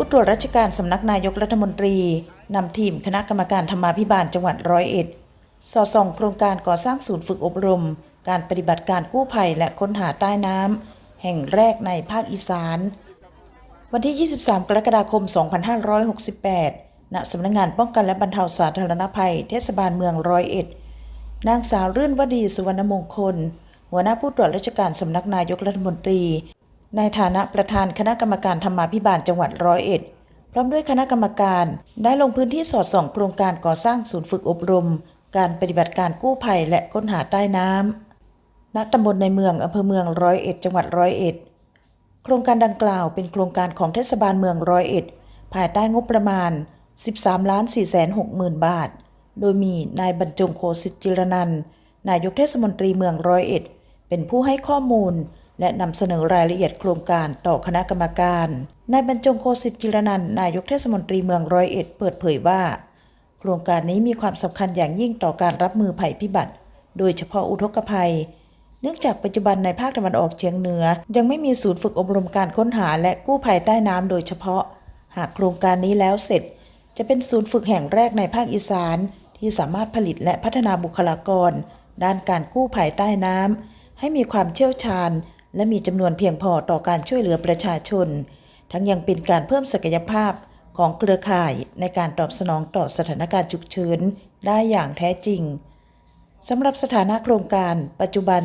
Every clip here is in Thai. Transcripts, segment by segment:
ผู้ตรวจราชการสำนักนายกรัฐมนตรีนำทีมคณะกรรมการธรรมาภิบาลจังหวัดร้อยเอ็ด สอดส่องโครงการก่อสร้างศูนย์ฝึกอบรม การปฏิบัติการกู้ภัยและค้นหาใต้น้ำแห่งแรกในภาคอีสาน วันที่ 23 กรกฎาคม 2568 ณ สำนักงงานป้องกันและบรรเทาสาธารณภัย เทศบาลเมืองร้อยเอ็ด นางสาวรื่นวดีสุวรรณมงคล หัวหน้าผู้ตรวจราชการสำนักนายกรัฐมนตรี ในฐานะประธานคณะกรรมการธรรมาภิบาลจังหวัดร้อยเอ็ด พร้อมด้วยคณะกรรมการได้ลงพื้นที่สอดส่องโครงการก่อสร้างศูนย์ฝึกอบรม การปฏิบัติการกู้ภัยและค้นหาใต้น้ำณตำบลในเมืองอำเภอเมืองร้อยเอ็ดจังหวัดร้อยเอ็ด โครงการดังกล่าวเป็นโครงการของเทศบาลเมืองร้อยเอ็ด ภายใต้งบประมาณ 13ล้าน4 6 0 0 0 บาท โดยมีนายบรรจงโคสิจิรนันนายกเทศมนตรีเมืองร้อยเอ็ด เป็นผู้ให้ข้อมูล และนำเสนอรายละเอียดโครงการต่อคณะกรรมการ นายบรรจงโคสิทธิจิรนันนายกเทศมนตรีเมืองร้อยเอ็ดเปิดเผยว่า โครงการนี้มีความสำคัญอย่างยิ่งต่อการรับมือภัยพิบัติ โดยเฉพาะอุทกภัย เนื่องจากปัจจุบันในภาคตะวันออกเฉียงเหนือ ยังไม่มีศูนย์ฝึกอบรมการค้นหาและกู้ภัยใต้น้ำโดยเฉพาะ หากโครงการนี้แล้วเสร็จ จะเป็นศูนย์ฝึกแห่งแรกในภาคอีสาน ที่สามารถผลิตและพัฒนาบุคลากร ด้านการกู้ภัยใต้น้ำให้มีความเชี่ยวชาญ และมีจำนวนเพียงพอต่อการช่วยเหลือประชาชน ทั้งยังเป็นการเพิ่มศักยภาพของเครือข่ายในการตอบสนองต่อสถานการณ์ฉุกเฉินได้อย่างแท้จริงสำหรับสถานะโครงการ ปัจจุบัน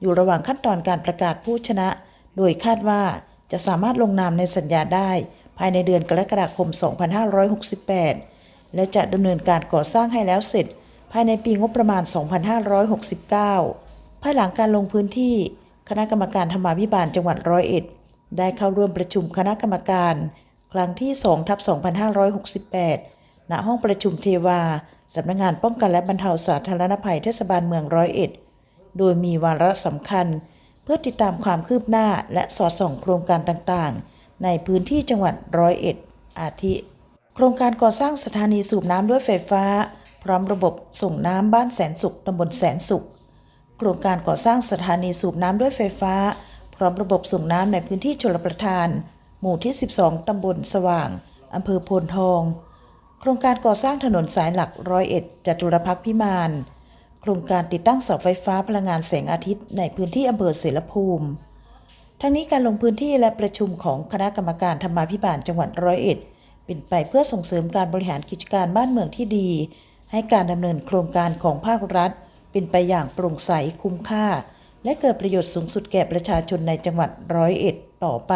อยู่ระหว่างขั้นตอนการประกาศผู้ชนะ โดยคาดว่าจะสามารถลงนามในสัญญาได้ ภายในเดือนกรกฎาคม 2568 และจะดำเนินการก่อสร้างให้แล้วเสร็จ ภายในปีงบประมาณ 2569 ภายหลังการลงพื้นที่ คณะกรรมการธรรมาภิบาลจังหวัดร้อยเอ็ดได้เข้าร่วมประชุมคณะกรรมการ ครั้งที่2ทับ2568 ณ ห้องประชุมเทวา สำนักงงานป้องกันและบรรเทาสาธารณภัยเทศบาลเมืองร้อยเอ็ด โดยมีวาระสำคัญ เพื่อติดตามความคืบหน้าและสอดส่องโครงการต่างๆ ในพื้นที่จังหวัดร้อยเอ็ด อาทิ โครงการก่อสร้างสถานีสูบน้ำด้วยไฟฟ้า พร้อมระบบส่งน้ำบ้านแสนสุขตำบลแสนสุข โครงการก่อสร้างสถานีสูบน้ำด้วยไฟฟ้า พร้อมระบบส่งน้ำในพื้นที่ชลประทาน หมู่ที่ 12 ตำบลสว่าง อำเภอโพนทอง โครงการก่อสร้างถนนสายหลักร้อยเอ็ดจตุรพักษ์พิมานโครงการติดตั้งเสาไฟฟ้าพลังงานแสงอาทิตย์ในพื้นที่อำเภอเสรภูมิ ทั้งนี้การลงพื้นที่และประชุมของคณะกรรมการธรรมาภิบาลจังหวัดร้อยเอ็ด เป็นไปเพื่อส่งเสริมการบริหารกิจการบ้านเมืองที่ดี ให้การดำเนินโครงการของภาครัฐ เป็นไปอย่างโปร่งใสคุ้มค่า และเกิดประโยชน์สูงสุดแก่ประชาชนในจังหวัดร้อยเอ็ดต่อไป